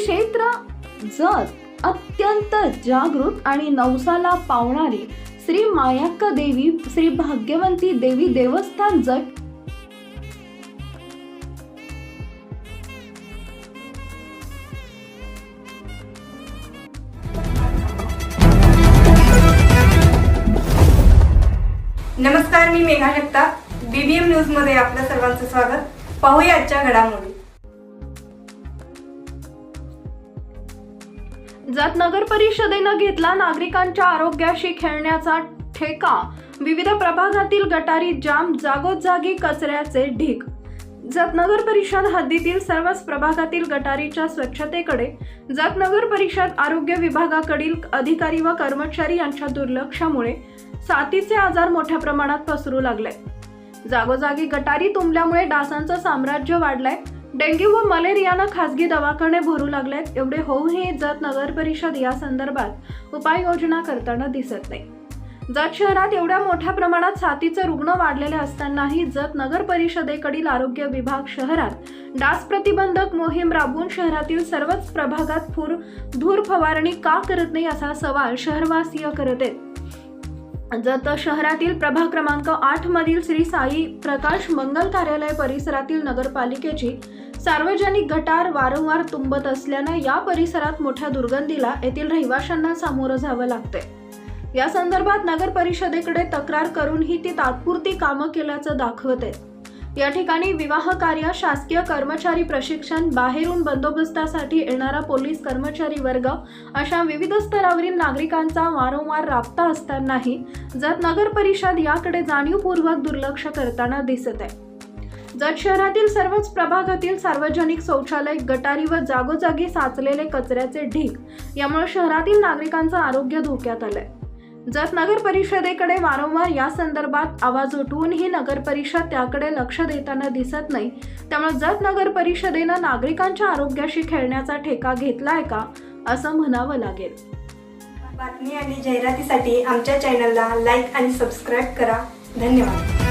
क्षेत्र जत अत्यंत जागृत आणि नवसाला पावणारी श्री मायाक्का देवी श्री भाग्यवंती देवी देवस्थान जत नमस्कार मी मेघा जगताप. बीबीएम न्यूजमध्ये आपल्या सर्वांचं स्वागत. पाहूया आजच्या घडामोडी. जत नगर परिषदेनं घेतला नागरिकांच्या आरोग्याशी खेळण्याचा ठेका. विविध प्रभागातील गटारी जाम जागोजागी कचऱ्याचे ढीग. जत नगर परिषद हद्दीतील सर्वच प्रभागातील गटारीच्या स्वच्छतेकडे जत नगर परिषद आरोग्य विभागाकडील अधिकारी व कर्मचारी यांच्या दुर्लक्षामुळे साथीचे आजार मोठ्या प्रमाणात पसरू लागले. जागोजागी गटारी तुंबल्यामुळे डासांचं साम्राज्य वाढलंय. डेंग्यू व मलेरियानं खासगी दवाखाने भरू लागलेत. एवढे होऊनही जत नगर परिषद या संदर्भात उपाययोजना करताना दिसत नाही. जत शहरात एवढ्या मोठ्या प्रमाणात साथीचे रुग्ण वाढलेले असतानाही जत नगर परिषदेकडील आरोग्य विभाग शहरात डास प्रतिबंधक मोहीम राबवून शहरातील सर्वच प्रभागात फूर धूर फवारणी का करत नाही असा सवाल शहरवासीय करत आहेत. जत शहरातील प्रभाग क्रमांक आठ मधील श्री साई प्रकाश मंगल कार्यालय परिसरातील नगरपालिकेची सार्वजनिक गटार वारंवार तुंबत असल्यानं या परिसरात मोठ्या दुर्गंधीला येथील रहिवाशांना सामोरं जावं लागतंय. या संदर्भात नगर परिषदेकडे तक्रार करूनही ती तात्पुरती कामं केल्याचं दाखवत आहेत. या ठिकाणी विवाह कार्य शासकीय कर्मचारी प्रशिक्षण बाहेरून बंदोबस्तासाठी येणारा पोलीस कर्मचारी वर्ग अशा विविध स्तरावरील नागरिकांचा वारंवार राबता असतानाही जत नगर परिषद याकडे जाणीवपूर्वक दुर्लक्ष करताना दिसत आहे. जत शहरातील सर्वच प्रभागातील सार्वजनिक शौचालय गटारी व जागोजागी साचलेले कचऱ्याचे ढीग यामुळे शहरातील नागरिकांचं आरोग्य धोक्यात आलंय. जत नगर परिषदेकडे वारंवार या संदर्भात आवाज उठवूनही नगर परिषद त्याकडे लक्ष देताना दिसत नाही त्यामुळे जत नगर परिषदेनं नागरिकांच्या आरोग्याशी खेळण्याचा ठेका घेतलाय का असं म्हणावं लागेल. बातमी आणि जाहिरातीसाठी आमच्या चॅनलला लाईक आणि सबस्क्राईब करा. धन्यवाद.